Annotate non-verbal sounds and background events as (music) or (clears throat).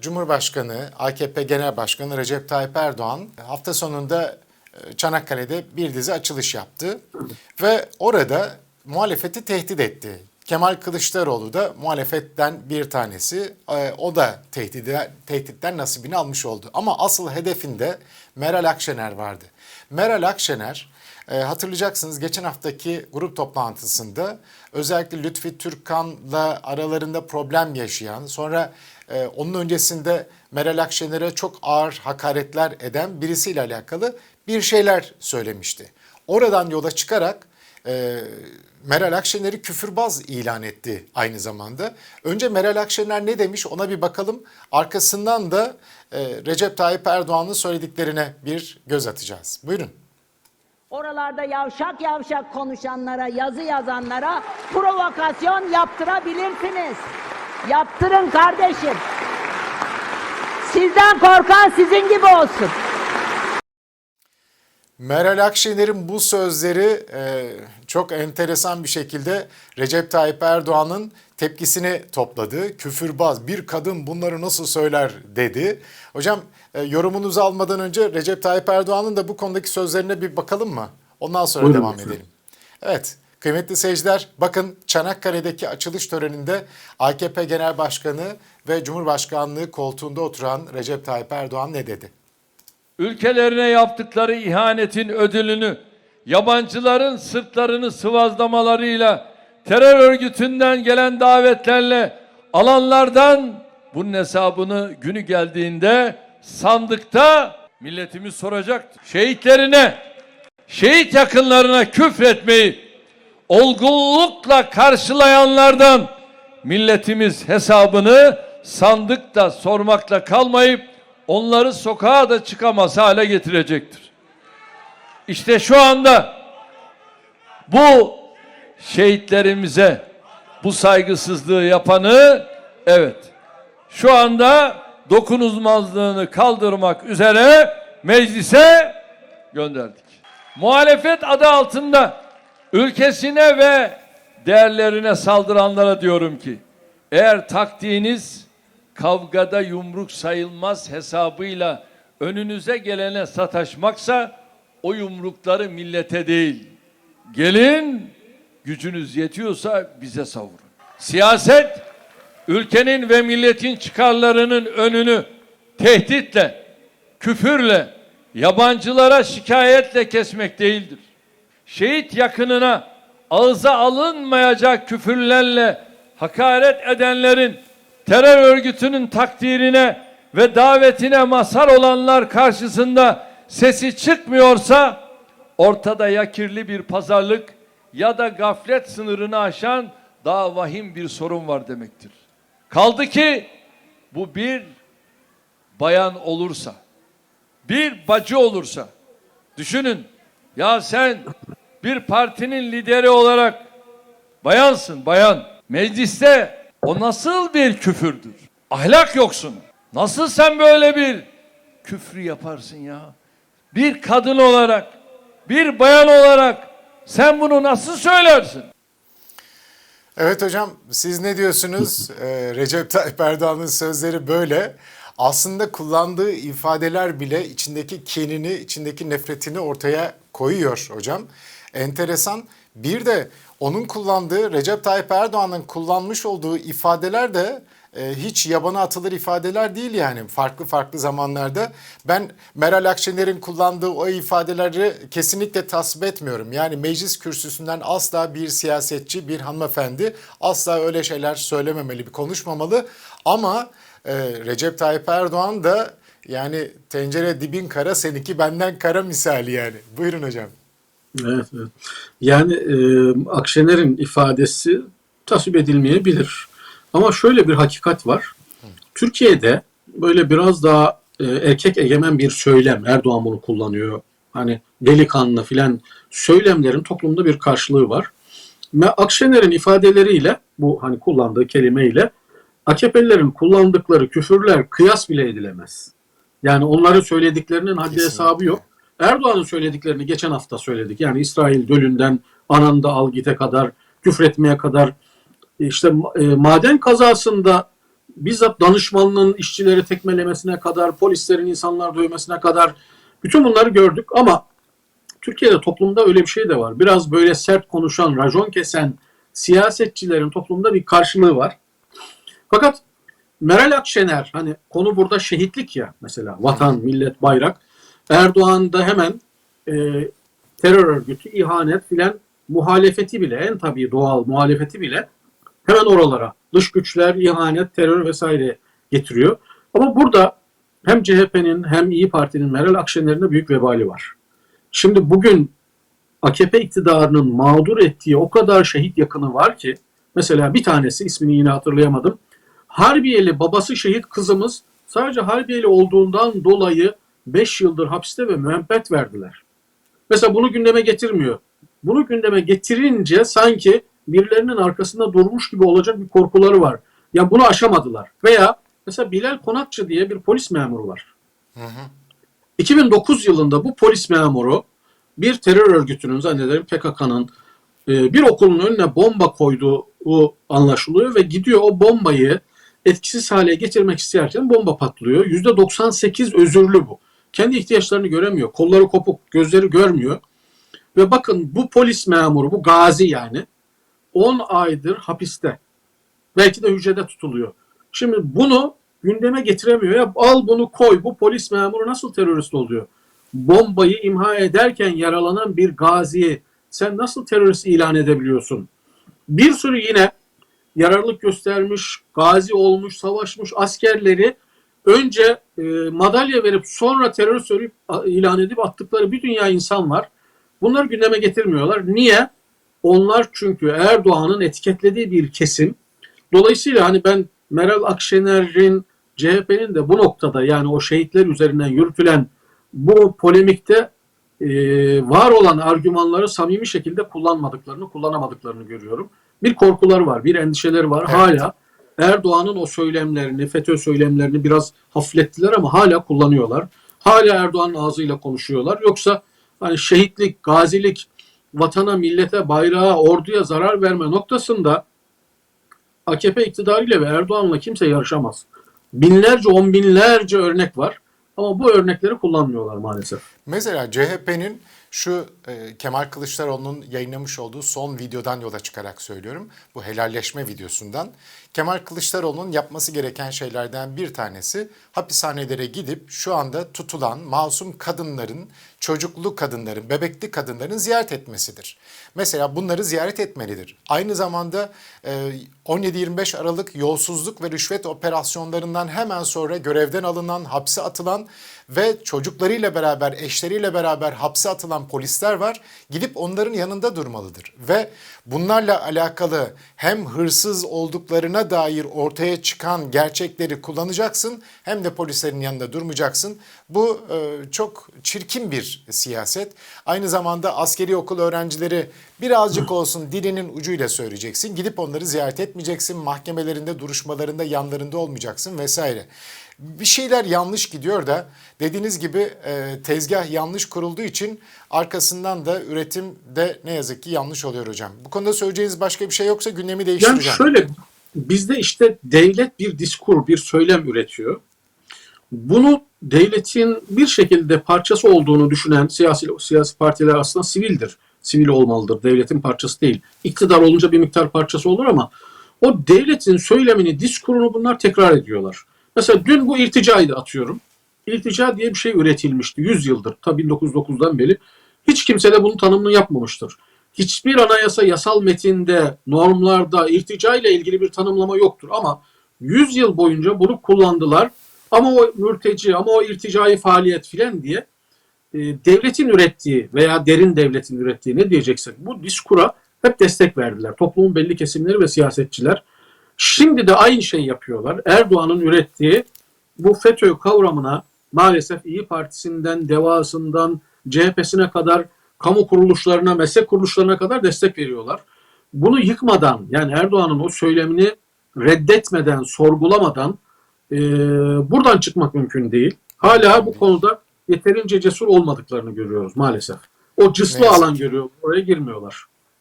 Cumhurbaşkanı, AKP Genel Başkanı Recep Tayyip Erdoğan hafta sonunda e, Çanakkale'de bir dizi açılış yaptı ve orada muhalefeti tehdit etti. Kemal Kılıçdaroğlu da muhalefetten bir tanesi. E, O da tehdide, tehditten nasibini almış oldu. Ama asıl hedefinde Meral Akşener vardı. Meral Akşener e, hatırlayacaksınız geçen haftaki grup toplantısında özellikle Lütfi Türkkan'la aralarında problem yaşayan sonra e, onun öncesinde Meral Akşener'e çok ağır hakaretler eden birisiyle alakalı bir şeyler söylemişti. Oradan yola çıkarak e, Meral Akşener'i küfürbaz ilan etti aynı zamanda. Önce Meral Akşener ne demiş ona bir bakalım. Arkasından da e, Recep Tayyip Erdoğan'ın söylediklerine bir göz atacağız. Buyurun. Oralarda yavşak yavşak konuşanlara, yazı yazanlara provokasyon yaptırabilirsiniz. Yaptırın kardeşim. Sizden korkan sizin gibi olsun. Meral Akşener'in bu sözleri e, çok enteresan bir şekilde Recep Tayyip Erdoğan'ın tepkisini topladı. Küfürbaz bir kadın bunları nasıl söyler dedi. Hocam e, yorumunuzu almadan önce Recep Tayyip Erdoğan'ın da bu konudaki sözlerine bir bakalım mı? Ondan sonra Buyurun devam lütfen. edelim. Evet kıymetli seyirciler bakın Çanakkale'deki açılış töreninde AKP Genel Başkanı ve Cumhurbaşkanlığı koltuğunda oturan Recep Tayyip Erdoğan ne dedi? ülkelerine yaptıkları ihanetin ödülünü yabancıların sırtlarını sıvazlamalarıyla terör örgütünden gelen davetlerle alanlardan bunun hesabını günü geldiğinde sandıkta milletimiz soracaktır. Şehitlerine, şehit yakınlarına küfretmeyi olgunlukla karşılayanlardan milletimiz hesabını sandıkta sormakla kalmayıp onları sokağa da çıkamaz hale getirecektir. İşte şu anda bu şehitlerimize bu saygısızlığı yapanı evet şu anda dokunulmazlığını kaldırmak üzere meclise gönderdik. Muhalefet adı altında ülkesine ve değerlerine saldıranlara diyorum ki eğer taktiğiniz kavgada yumruk sayılmaz hesabıyla önünüze gelene sataşmaksa o yumrukları millete değil gelin gücünüz yetiyorsa bize savurun. Siyaset ülkenin ve milletin çıkarlarının önünü tehditle, küfürle, yabancılara şikayetle kesmek değildir. Şehit yakınına ağza alınmayacak küfürlerle hakaret edenlerin terör örgütünün takdirine ve davetine mazhar olanlar karşısında sesi çıkmıyorsa ortada ya kirli bir pazarlık ya da gaflet sınırını aşan daha vahim bir sorun var demektir. Kaldı ki bu bir bayan olursa, bir bacı olursa, düşünün ya sen bir partinin lideri olarak bayansın bayan. Mecliste o nasıl bir küfürdür? Ahlak yoksun. Nasıl sen böyle bir küfrü yaparsın ya? Bir kadın olarak, bir bayan olarak sen bunu nasıl söylersin? Evet hocam siz ne diyorsunuz? (laughs) Ee, Recep Tayyip Erdoğan'ın sözleri böyle. Aslında kullandığı ifadeler bile içindeki kinini, içindeki nefretini ortaya koyuyor hocam. Enteresan. Bir de onun kullandığı, Recep Tayyip Erdoğan'ın kullanmış olduğu ifadeler de e, hiç yabana atılır ifadeler değil yani farklı farklı zamanlarda. Ben Meral Akşener'in kullandığı o ifadeleri kesinlikle tasvip etmiyorum. Yani meclis kürsüsünden asla bir siyasetçi, bir hanımefendi asla öyle şeyler söylememeli, bir konuşmamalı. Ama e, Recep Tayyip Erdoğan da yani tencere dibin kara seninki benden kara misali yani. Buyurun hocam. Evet, evet. Yani e, Akşener'in ifadesi tasvip edilmeyebilir. Ama şöyle bir hakikat var. Türkiye'de böyle biraz daha e, erkek egemen bir söylem, Erdoğan bunu kullanıyor. Hani delikanlı filan söylemlerin toplumda bir karşılığı var. Ve Akşener'in ifadeleriyle, bu hani kullandığı kelimeyle AKP'lilerin kullandıkları küfürler kıyas bile edilemez. Yani onların söylediklerinin haddi Kesinlikle. hesabı yok. Erdoğan'ın söylediklerini geçen hafta söyledik. Yani İsrail dölünden ananda al gite kadar, küfretmeye kadar işte e, maden kazasında bizzat danışmanlığın işçileri tekmelemesine kadar, polislerin insanlar dövmesine kadar bütün bunları gördük ama Türkiye'de toplumda öyle bir şey de var. Biraz böyle sert konuşan, racon kesen siyasetçilerin toplumda bir karşılığı var. Fakat Meral Akşener hani konu burada şehitlik ya mesela vatan, millet, bayrak. Erdoğan da hemen e, terör örgütü, ihanet filan muhalefeti bile en tabii doğal muhalefeti bile hemen oralara dış güçler, ihanet, terör vesaire getiriyor. Ama burada hem CHP'nin hem İyi Parti'nin Meral Akşener'in büyük vebali var. Şimdi bugün AKP iktidarının mağdur ettiği o kadar şehit yakını var ki mesela bir tanesi ismini yine hatırlayamadım. Harbiyeli babası şehit kızımız sadece Harbiyeli olduğundan dolayı 5 yıldır hapiste ve müebbet verdiler. Mesela bunu gündeme getirmiyor. Bunu gündeme getirince sanki birilerinin arkasında durmuş gibi olacak bir korkuları var. Ya bunu aşamadılar. Veya mesela Bilal Konakçı diye bir polis memuru var. 2009 yılında bu polis memuru bir terör örgütünün zannederim PKK'nın e, bir okulun önüne bomba koyduğu anlaşılıyor ve gidiyor o bombayı etkisiz hale getirmek isterken bomba patlıyor. %98 özürlü bu. Kendi ihtiyaçlarını göremiyor. Kolları kopuk, gözleri görmüyor. Ve bakın bu polis memuru, bu gazi yani 10 aydır hapiste. Belki de hücrede tutuluyor. Şimdi bunu gündeme getiremiyor. Ya al bunu koy. Bu polis memuru nasıl terörist oluyor? Bombayı imha ederken yaralanan bir gaziyi sen nasıl terörist ilan edebiliyorsun? Bir sürü yine yararlılık göstermiş, gazi olmuş, savaşmış askerleri önce e, madalya verip sonra terör söyleyip ilan edip attıkları bir dünya insan var. Bunları gündeme getirmiyorlar. Niye? Onlar çünkü Erdoğan'ın etiketlediği bir kesim. Dolayısıyla hani ben Meral Akşener'in CHP'nin de bu noktada yani o şehitler üzerinden yürütülen bu polemikte e, var olan argümanları samimi şekilde kullanmadıklarını, kullanamadıklarını görüyorum. Bir korkuları var, bir endişeleri var. Evet. Hala Erdoğan'ın o söylemlerini, FETÖ söylemlerini biraz hafiflettiler ama hala kullanıyorlar. Hala Erdoğan'ın ağzıyla konuşuyorlar. Yoksa hani şehitlik, gazilik, vatana, millete, bayrağa, orduya zarar verme noktasında AKP iktidarıyla ve Erdoğan'la kimse yarışamaz. Binlerce, on binlerce örnek var. Ama bu örnekleri kullanmıyorlar maalesef. Mesela CHP'nin şu e, Kemal Kılıçdaroğlu'nun yayınlamış olduğu son videodan yola çıkarak söylüyorum. Bu helalleşme videosundan. Kemal Kılıçdaroğlu'nun yapması gereken şeylerden bir tanesi hapishanelere gidip şu anda tutulan masum kadınların, çocuklu kadınların, bebekli kadınların ziyaret etmesidir. Mesela bunları ziyaret etmelidir. Aynı zamanda e, 17-25 Aralık yolsuzluk ve rüşvet operasyonlarından hemen sonra görevden alınan, hapse atılan ve çocuklarıyla beraber, eşleriyle beraber hapse atılan polisler var. Gidip onların yanında durmalıdır. Ve bunlarla alakalı hem hırsız olduklarına dair ortaya çıkan gerçekleri kullanacaksın hem de polislerin yanında durmayacaksın. Bu e, çok çirkin bir siyaset. Aynı zamanda askeri okul öğrencileri birazcık (clears throat) olsun dilinin ucuyla söyleyeceksin. Gidip onları ziyaret etmeyeceksin. Mahkemelerinde, duruşmalarında yanlarında olmayacaksın vesaire bir şeyler yanlış gidiyor da dediğiniz gibi e, tezgah yanlış kurulduğu için arkasından da üretim de ne yazık ki yanlış oluyor hocam. Bu konuda söyleyeceğiniz başka bir şey yoksa gündemi Yani değiştireceğim. şöyle bizde işte devlet bir diskur, bir söylem üretiyor. Bunu devletin bir şekilde parçası olduğunu düşünen siyasi siyasi partiler aslında sivildir. Sivil olmalıdır. Devletin parçası değil. İktidar olunca bir miktar parçası olur ama o devletin söylemini, diskurunu bunlar tekrar ediyorlar. Mesela dün bu irticaydı atıyorum. İrtica diye bir şey üretilmişti 100 yıldır. Ta 1909'dan beri. Hiç kimse de bunun tanımını yapmamıştır. Hiçbir anayasa, yasal metinde, normlarda irtica ile ilgili bir tanımlama yoktur. Ama 100 yıl boyunca bunu kullandılar. Ama o mürteci, ama o irticai faaliyet filan diye e, devletin ürettiği veya derin devletin ürettiği ne diyeceksek bu diskura hep destek verdiler. Toplumun belli kesimleri ve siyasetçiler. Şimdi de aynı şeyi yapıyorlar. Erdoğan'ın ürettiği bu FETÖ kavramına maalesef İyi Partisi'nden, DEVA'sından, CHP'sine kadar kamu kuruluşlarına, meslek kuruluşlarına kadar destek veriyorlar. Bunu yıkmadan yani Erdoğan'ın o söylemini reddetmeden, sorgulamadan e, buradan çıkmak mümkün değil. Hala bu konuda yeterince cesur olmadıklarını görüyoruz maalesef. O cıslı Ne yazık alan görüyor, oraya girmiyorlar.